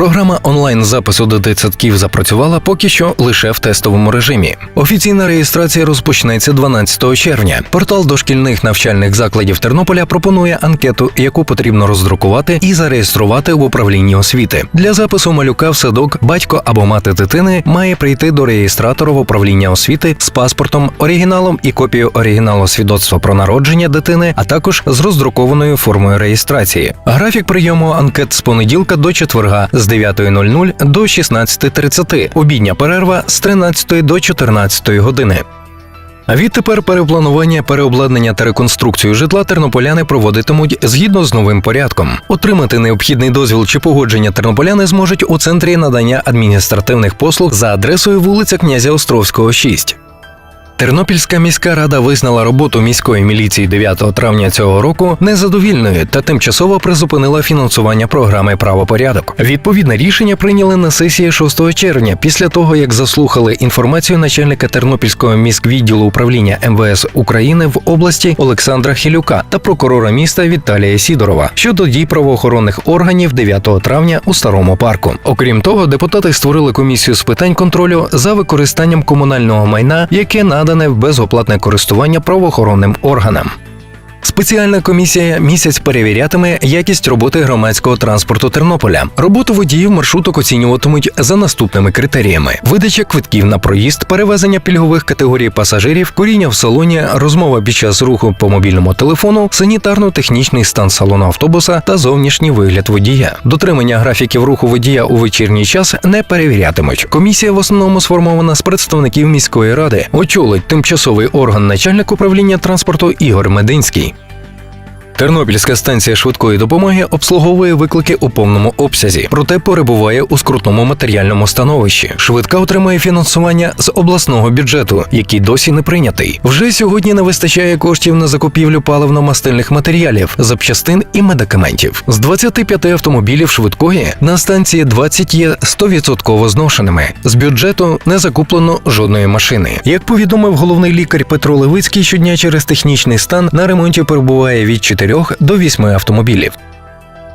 Програма онлайн запису до дитсадків запрацювала поки що лише в тестовому режимі. Офіційна реєстрація розпочнеться 12 червня. Портал дошкільних навчальних закладів Тернополя пропонує анкету, яку потрібно роздрукувати і зареєструвати в управлінні освіти. Для запису малюка в садок батько або мати дитини має прийти до реєстратора в управління освіти з паспортом, оригіналом і копією оригіналу свідоцтва про народження дитини, а також з роздрукованою формою реєстрації. Графік прийому анкет з понеділка до четверга з 9.00 до 16.30, обідня перерва з 13 до 14 години. А відтепер перепланування, переобладнання та реконструкцію житла тернополяни проводитимуть згідно з новим порядком. Отримати необхідний дозвіл чи погодження тернополяни зможуть у центрі надання адміністративних послуг за адресою вулиця князя Островського, 6. Тернопільська міська рада визнала роботу міської міліції 9 травня цього року незадовільною та тимчасово призупинила фінансування програми правопорядок. Відповідне рішення прийняли на сесії 6 червня, після того як заслухали інформацію начальника Тернопільського міськвідділу управління МВС України в області Олександра Хілюка та прокурора міста Віталія Сідорова щодо дій правоохоронних органів 9 травня у старому парку. Окрім того, депутати створили комісію з питань контролю за використанням комунального майна, яке надане в безоплатне користування правоохоронним органам. Спеціальна комісія місяць перевірятиме якість роботи громадського транспорту Тернополя. Роботу водіїв маршруток оцінюватимуть за наступними критеріями: видача квитків на проїзд, перевезення пільгових категорій пасажирів, куріння в салоні, розмова під час руху по мобільному телефону, санітарно-технічний стан салону автобуса та зовнішній вигляд водія. Дотримання графіків руху водія у вечірній час не перевірятимуть. Комісія в основному сформована з представників міської ради. Очолить тимчасовий орган начальник управління транспорту Ігор Мединський. Тернопільська станція швидкої допомоги обслуговує виклики у повному обсязі, проте перебуває у скрутному матеріальному становищі. Швидка отримує фінансування з обласного бюджету, який досі не прийнятий. Вже сьогодні не вистачає коштів на закупівлю паливно-мастильних матеріалів, запчастин і медикаментів. З 25 автомобілів швидкої на станції 20 є 100% зношеними. З бюджету не закуплено жодної машини. Як повідомив головний лікар Петро Левицький, щодня через технічний стан на ремонті перебуває від 4 до 8 автомобілів.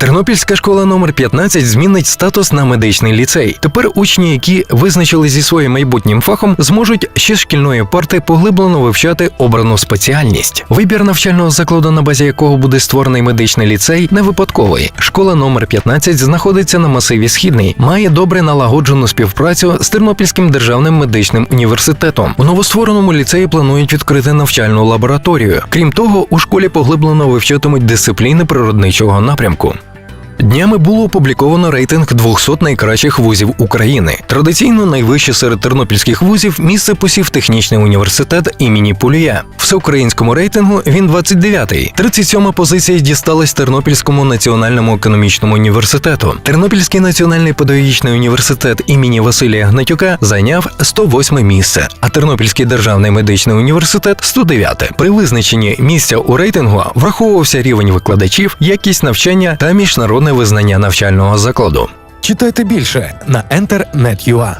Тернопільська школа номер 15 змінить статус на медичний ліцей. Тепер учні, які визначили зі своїм майбутнім фахом, зможуть ще шкільної парти поглиблено вивчати обрану спеціальність. Вибір навчального закладу, на базі якого буде створений медичний ліцей, не випадковий. Школа номер 15 знаходиться на масиві Східний, має добре налагоджену співпрацю з Тернопільським державним медичним університетом. У новоствореному ліцеї планують відкрити навчальну лабораторію. Крім того, у школі поглиблено вивчатимуть дисципліни природничого напрямку. Днями було опубліковано рейтинг 200 найкращих вузів України. Традиційно найвище серед тернопільських вузів місце посів технічний університет імені Пулія. Всеукраїнському рейтингу він 29-й. 37-ма позиція дісталась Тернопільському національному економічному університету. Тернопільський національний педагогічний університет імені Василія Гнатюка зайняв 108 місце, а Тернопільський державний медичний університет 109. При визначенні місця у рейтингу враховувався рівень викладачів, якість навчання та міжнародне визнання навчального закладу. Читайте більше на Enter.net.ua.